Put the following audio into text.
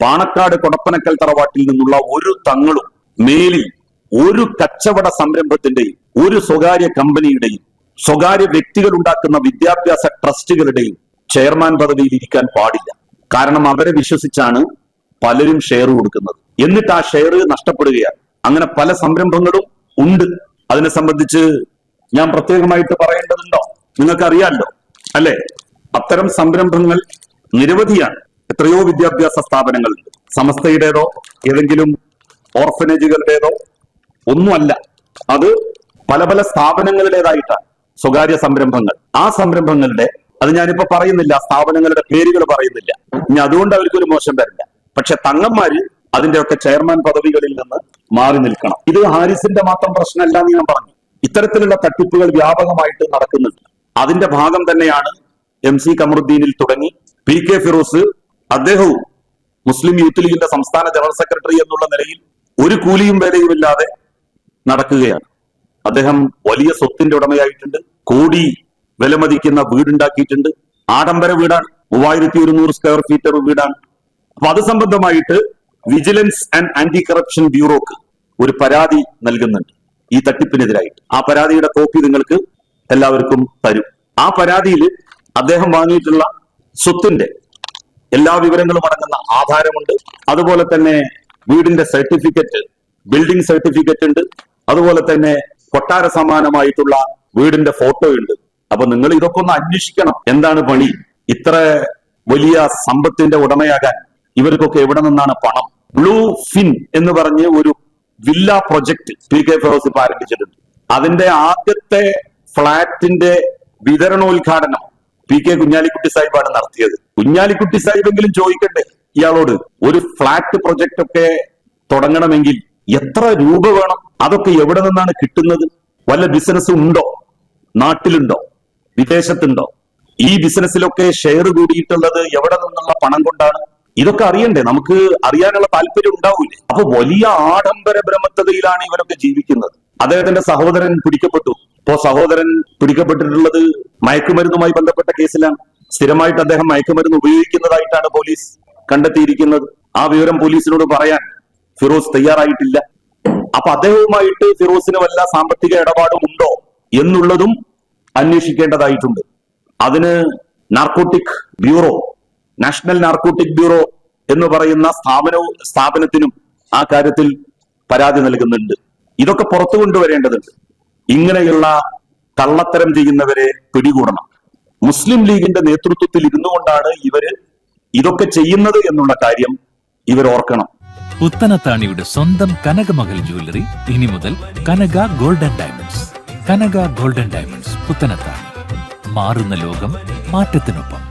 പാണക്കാട് കൊടപ്പനക്കൽ തറവാട്ടിൽ നിന്നുള്ള ഒരു തങ്ങളും മേലിൽ ഒരു കച്ചവട സംരംഭത്തിന്റെയും ഒരു സ്വകാര്യ കമ്പനിയുടെയും സ്വകാര്യ വ്യക്തികൾ ഉണ്ടാക്കുന്ന വിദ്യാഭ്യാസ ട്രസ്റ്റുകളുടെയും ചെയർമാൻ പദവിയിൽ ഇരിക്കാൻ പാടില്ല. കാരണം അവരെ വിശ്വസിച്ചാണ് പലരും ഷെയർ കൊടുക്കുന്നത്. എന്നിട്ട് ആ ഷെയർ നഷ്ടപ്പെടുകയാണ്. അങ്ങനെ പല സംരംഭങ്ങളും ഉണ്ട്. അതിനെ സംബന്ധിച്ച് ഞാൻ പ്രത്യേകമായിട്ട് പറയേണ്ടതുണ്ടോ? നിങ്ങൾക്കറിയാമല്ലോ അല്ലെ? അത്തരം സംരംഭങ്ങൾ നിരവധിയാണ്. എത്രയോ വിദ്യാഭ്യാസ സ്ഥാപനങ്ങളുണ്ട് സമസ്തയുടേതോ ഏതെങ്കിലും ഓർഫനേജുകളുടേതോ ഒന്നുമല്ല. അത് പല പല സ്ഥാപനങ്ങളുടേതായിട്ടാണ്. സ്വകാര്യ സംരംഭങ്ങൾ. ആ സംരംഭങ്ങളുടെ അത് ഞാനിപ്പോ പറയുന്നില്ല സ്ഥാപനങ്ങളുടെ പേരുകൾ പറയുന്നില്ല. ഇനി അതുകൊണ്ട് അവർക്കൊരു മോശം വരില്ല പക്ഷെ തങ്ങന്മാര് അതിന്റെയൊക്കെ ചെയർമാൻ പദവികളിൽ നിന്ന് മാറി നിൽക്കണം. ഇത് ഹാരിസിന്റെ മാത്രം പ്രശ്നമല്ല എന്ന് ഞാൻ പറഞ്ഞു. ഇത്തരത്തിലുള്ള തട്ടിപ്പുകൾ വ്യാപകമായിട്ട് നടക്കുന്നുണ്ട്. അതിന്റെ ഭാഗം തന്നെയാണ് എം സി കമറുദ്ദീനിൽ തുടങ്ങി പി കെ ഫിറോസ് അദ്ദേഹവും മുസ്ലിം യൂത്ത് ലീഗിന്റെ സംസ്ഥാന ജനറൽ സെക്രട്ടറി എന്നുള്ള നിലയിൽ ഒരു കൂലിയും വേലയുമില്ലാതെ നടക്കുകയാണ്. അദ്ദേഹം വലിയ സ്വത്തിന്റെ ഉടമയായിട്ടുണ്ട്. കോടി വിലമതിക്കുന്ന വീടുണ്ടാക്കിയിട്ടുണ്ട്. ആഡംബര വീടാണ്. മൂവായിരത്തി ഒരുന്നൂറ് സ്ക്വയർ ഫീറ്റർ വീടാണ്. അപ്പൊ അത് സംബന്ധമായിട്ട് വിജിലൻസ് ആൻഡ് ആന്റി കറപ്ഷൻ ബ്യൂറോക്ക് ഒരു പരാതി നൽകുന്നുണ്ട്. ഈ തട്ടിപ്പിനെതിരായിട്ട്. ആ പരാതിയുടെ കോപ്പി നിങ്ങൾക്ക് എല്ലാവർക്കും തരും. ആ പരാതിയിൽ അദ്ദേഹം വാങ്ങിയിട്ടുള്ള സ്വത്തിന്റെ എല്ലാ വിവരങ്ങളും അടങ്ങുന്ന ആധാരമുണ്ട്. അതുപോലെ തന്നെ വീടിന്റെ സർട്ടിഫിക്കറ്റ് ബിൽഡിംഗ് സർട്ടിഫിക്കറ്റ് ഉണ്ട്. അതുപോലെ തന്നെ കൊട്ടാര സമാനമായിട്ടുള്ള വീടിന്റെ ഫോട്ടോ ഉണ്ട്. അപ്പൊ നിങ്ങൾ ഇതൊക്കെ ഒന്ന് അന്വേഷിക്കണം. എന്താണ് പണി? ഇത്ര വലിയ സമ്പത്തിന്റെ ഉടമയാകാൻ ഇവർക്കൊക്കെ എവിടെ നിന്നാണ് പണം? ബ്ലൂ ഫിൻ എന്ന് പറഞ്ഞ് ഒരു villa project P K Firoz ഇപ്പൊ ആരംഭിച്ചിട്ടുണ്ട്. അതിന്റെ ആദ്യത്തെ ഫ്ളാറ്റിന്റെ വിതരണോദ്ഘാടനം പി കെ കുഞ്ഞാലിക്കുട്ടി സാഹിബാണ് നടത്തിയത്. കുഞ്ഞാലിക്കുട്ടി സാഹിബെങ്കിലും ചോദിക്കണ്ടേ? ഇയാളോട് ഒരു ഫ്ലാറ്റ് പ്രൊജക്ട് ഒക്കെ തുടങ്ങണമെങ്കിൽ എത്ര രൂപ വേണം? അതൊക്കെ എവിടെ നിന്നാണ് കിട്ടുന്നത്? വല്ല ബിസിനസ് ഉണ്ടോ? നാട്ടിലുണ്ടോ? വിദേശത്തുണ്ടോ? ഈ ബിസിനസ്സിലൊക്കെ ഷെയർ കൂടിയിട്ടുള്ളത് എവിടെ നിന്നുള്ള പണം കൊണ്ടാണ്? ഇതൊക്കെ അറിയണ്ടേ? നമുക്ക് അറിയാനുള്ള താല്പര്യം ഉണ്ടാവൂലേ? അപ്പൊ വലിയ ആഡംബര ബ്രഹ്മത്തതയിലാണ് ഇവരൊക്കെ ജീവിക്കുന്നത്. അദ്ദേഹത്തിന്റെ സഹോദരൻ പിടിക്കപ്പെട്ടു. ഇപ്പോ സഹോദരൻ പിടിക്കപ്പെട്ടിട്ടുള്ളത് മയക്കുമരുന്നുമായി ബന്ധപ്പെട്ട കേസിലാണ്. സ്ഥിരമായിട്ട് അദ്ദേഹം മയക്കുമരുന്ന് ഉപയോഗിക്കുന്നതായിട്ടാണ് പോലീസ് കണ്ടെത്തിയിരിക്കുന്നത്. ആ വിവരം പോലീസിനോട് പറയാൻ ഫിറോസ് തയ്യാറായിട്ടില്ല. അപ്പൊ അദ്ദേഹവുമായിട്ട് ഫിറോസിന് വല്ല സാമ്പത്തിക ഇടപാടും ഉണ്ടോ എന്നുള്ളതും അന്വേഷിക്കേണ്ടതായിട്ടുണ്ട്. അതിന് narcotic bureau national narcotic bureau എന്ന് പറയുന്ന സ്ഥാപനവും സ്ഥാപനത്തിനും ആ കാര്യത്തിൽ പരാതി നൽകുന്നുണ്ട്. ഇതൊക്കെ പുറത്തു കൊണ്ടുവരേണ്ടതുണ്ട് ഇങ്ങനെയുള്ള കള്ളത്തരം ചെയ്യുന്നവരെ പിടികൂടണം. മുസ്ലിം ലീഗിന്റെ നേതൃത്വത്തിൽ ഇരുന്നു കൊണ്ടാണ് ഇവർ ഇതൊക്കെ ചെയ്യുന്നത് എന്നുള്ള കാര്യം ഇവർ ഓർക്കണം പുത്തനത്താണിയുടെ സ്വന്തം കനകമകൽ ജ്വല്ലറി. ഇനി മുതൽ Kanaka golden diamonds. Kanaka golden diamonds Puthanathani. മാറുന്ന ലോകം മാറ്റത്തിനൊപ്പം.